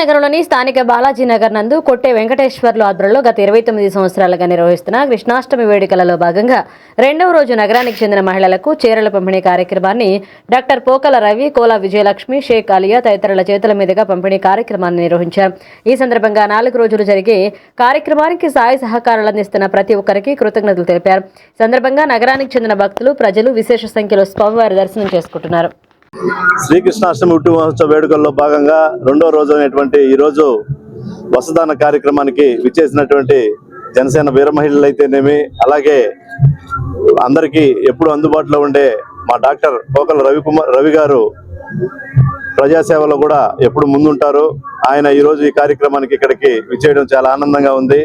నగరంలోని స్థానిక బాలాజీ నగర్ నందు కొట్టే వెంకటేశ్వర్లు ఆధ్వర్యంలో గత ఇరవై తొమ్మిది సంవత్సరాలుగా నిర్వహిస్తున్న కృష్ణాష్టమి వేడుకలలో భాగంగా రెండవ రోజు నగరానికి చెందిన మహిళలకు చీరల పంపిణీ కార్యక్రమాన్ని డాక్టర్ పోకల రవి కోలా విజయలక్ష్మి షేక్ అలియా తదితరుల చేతుల మీదుగా పంపిణీ కార్యక్రమాన్ని నిర్వహించారు. ఈ సందర్భంగా నాలుగు రోజులు జరిగే కార్యక్రమానికి సాయ సహకారాలు అందిస్తున్న ప్రతి ఒక్కరికి కృతజ్ఞతలు తెలిపారు. సందర్భంగా నగరానికి చెందిన భక్తులు ప్రజలు విశేష సంఖ్యలో స్వామివారి దర్శనం చేసుకుంటున్నారు. శ్రీకృష్ణాష్టమి ఉట్టి మహోత్సవ వేడుకల్లో భాగంగా రెండో రోజు అయినటువంటి ఈ రోజు వసదాన కార్యక్రమానికి విచ్చేసినటువంటి జనసేన వీర మహిళలు అయితేనేమి అలాగే అందరికీ ఎప్పుడు అందుబాటులో ఉండే మా డాక్టర్ కోకల రవికుమార్ రవి గారు ప్రజాసేవలో కూడా ఎప్పుడు ముందుంటారు. ఆయన ఈ రోజు ఈ కార్యక్రమానికి ఇక్కడికి విచ్చేయడం చాలా ఆనందంగా ఉంది.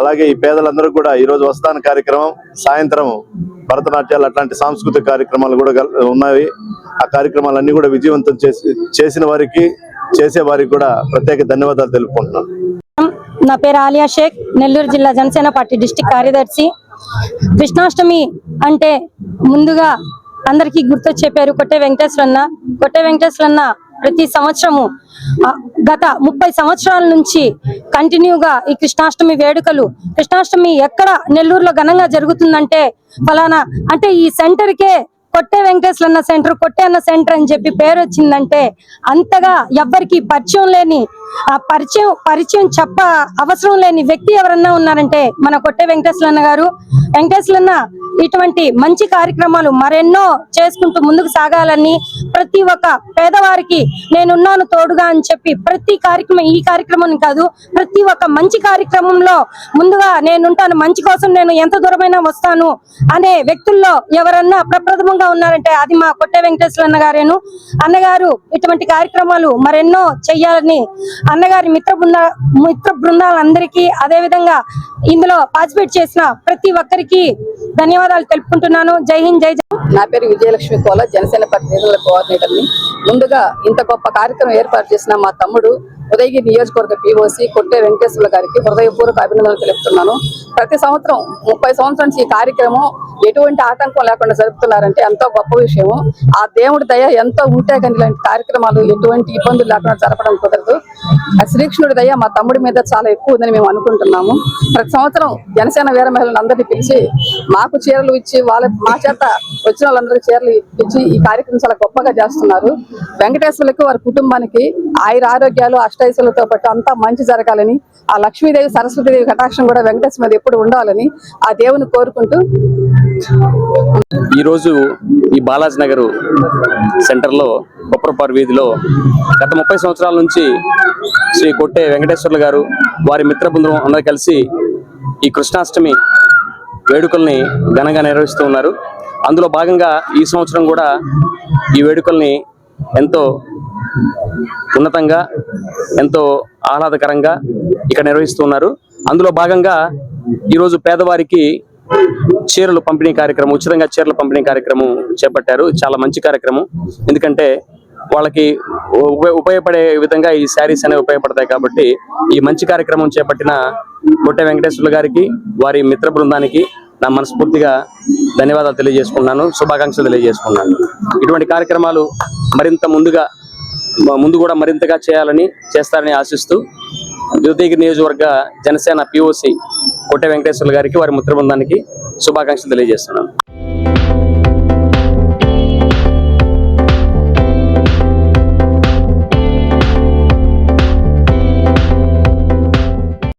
అలాగే ఈ పేదలందరూ కూడా ఈ రోజు కార్యక్రమం సాయంత్రం భరతనాట్యాలు అట్లాంటి సాంస్కృతిక కార్యక్రమాలు కూడా ఉన్నాయి ఆ కార్యక్రమాలన్నీ కూడా విజయవంతం చేసి చేసిన వారికి చేసే వారికి కూడా ప్రత్యేక ధన్యవాదాలు తెలుపుకుంటున్నాను. నా పేరు ఆలియా షేక్ నెల్లూరు జిల్లా జనసేన పార్టీ డిస్టిక్ కార్యదర్శి. కృష్ణాష్టమి అంటే ముందుగా అందరికీ గుర్తొచ్చే పేరు కొట్టే వెంకటేశ్వరన్న. కొట్టే వెంకటేశ్వరన్న ప్రతి సంవత్సరము గత ముప్పై సంవత్సరాల నుంచి కంటిన్యూగా ఈ కృష్ణాష్టమి వేడుకలు కృష్ణాష్టమి ఎక్కడ నెల్లూరులో ఘనంగా జరుగుతుందంటే ఫలానా అంటే ఈ సెంటర్కే కొట్టే వెంకటేశ్వరన్న సెంటర్ కొట్టే అన్న సెంటర్ అని చెప్పి పేరు వచ్చిందంటే అంతగా ఎవ్వరికి పరిచయం లేని ఆ పరిచయం పరిచయం చెప్ప అవసరం లేని వ్యక్తి ఎవరన్నా ఉన్నారంటే మన కొట్టే వెంకటేశ్వరన్న గారు. వెంకటేశ్వరన్న ఇటువంటి మంచి కార్యక్రమాలు మరెన్నో చేసుకుంటూ ముందుకు సాగాలని ప్రతి ఒక్క పేదవారికి నేనున్నాను తోడుగా అని చెప్పి ప్రతి కార్యక్రమం ఈ కార్యక్రమం కాదు ప్రతి ఒక్క మంచి కార్యక్రమంలో ముందుగా నేనుంటాను మంచి కోసం నేను ఎంత దూరమైనా వస్తాను అనే వ్యక్తుల్లో ఎవరన్నా ప్రప్రథమంగా ఉన్నారంటే అది మా కొట్టే వెంకటేశ్వర అన్న గారేను. అన్నగారు ఇటువంటి కార్యక్రమాలు మరెన్నో చెయ్యాలని అన్నగారి మిత్ర బృంద మిత్ర బృందాలందరికీ అదే విధంగా ఇందులో పార్టిసిపేట్ చేసిన ప్రతి ఒక్కరికి ధన్యవాదాలు తెలుపుకుంటున్నాను. జై హింద్ జై నా పేరు విజయలక్ష్మి కోల జనసేన పార్టీ కోఆర్డినేటర్ని. ముందుగా ఇంత గొప్ప కార్యక్రమం ఏర్పాటు చేసిన మా తమ్ముడు ఉదయగిరి నియోజకవర్గ పీఓసి కొట్టే వెంకటేశ్వర గారికి హృదయపూర్వక అభినందనలు తెలుపుతున్నాను. ప్రతి సంవత్సరం ముప్పై సంవత్సరం నుంచి ఈ కార్యక్రమం ఎటువంటి ఆటంకం లేకుండా జరుపుతున్నారంటే ఎంతో గొప్ప విషయము. ఆ దేవుడి దయ ఎంతో ఉంటే కానీ ఇలాంటి కార్యక్రమాలు ఎటువంటి ఇబ్బందులు లేకుండా జరపడం కుదరదు. శ్రీకృష్ణుడి దయ మా తమ్ముడి మీద చాలా ఎక్కువ ఉందని మేము అనుకుంటున్నాము. ప్రతి సంవత్సరం జనసేన వీర మహిళలను అందరినీ పిలిచి మాకు చీరలు ఇచ్చి వాళ్ళ మా చేత వచ్చిన వాళ్ళందరికీ చీరలు ఇచ్చి ఈ కార్యక్రమం చాలా గొప్పగా చేస్తున్నారు. వెంకటేశ్వరులకు వారి కుటుంబానికి ఆయుర ఆరోగ్యాలు అష్టైశ్వరులతో పాటు అంతా మంచి జరగాలని ఆ లక్ష్మీదేవి సరస్వతీదేవి కటాక్షం కూడా వెంకటేశ్వర మీద ఎప్పుడు ఉండాలని ఆ దేవుని కోరుకుంటూ ఈరోజు ఈ బాలాజీ నగర్ సెంటర్లో కొప్పరపారు వీధిలో గత ముప్పై సంవత్సరాల నుంచి శ్రీ కొట్టే వెంకటేశ్వర్లు గారు వారి మిత్ర బృందం అందరూ కలిసి ఈ కృష్ణాష్టమి వేడుకల్ని ఘనంగా నిర్వహిస్తూ ఉన్నారు. అందులో భాగంగా ఈ సంవత్సరం కూడా ఈ వేడుకల్ని ఎంతో ఉన్నతంగా ఎంతో ఆహ్లాదకరంగా ఇక్కడ నిర్వహిస్తూ ఉన్నారు. అందులో భాగంగా ఈరోజు పేదవారికి చీరలు పంపిణీ కార్యక్రమం ఉచితంగా చీరల పంపిణీ కార్యక్రమం చేపట్టారు. చాలా మంచి కార్యక్రమం. ఎందుకంటే వాళ్ళకి ఉపయోగపడే విధంగా ఈ శారీస్ అనేవి ఉపయోగపడతాయి కాబట్టి ఈ మంచి కార్యక్రమం చేపట్టిన కొట్టే వెంకటేశ్వర్లు గారికి వారి మిత్ర బృందానికి నా మనస్ఫూర్తిగా ధన్యవాదాలు తెలియజేసుకున్నాను శుభాకాంక్షలు తెలియజేసుకున్నాను ఇటువంటి కార్యక్రమాలు మరింత ముందుగా ముందు కూడా మరింతగా చేయాలని చేస్తారని ఆశిస్తూ జ్యోతిగిరి నియోజకవర్గ జనసేన పిఓసి కొట్టే వెంకటేశ్వర్లు గారికి వారి మిత్ర బృందానికి శుభాకాంక్షలు తెలియజేస్తున్నాను.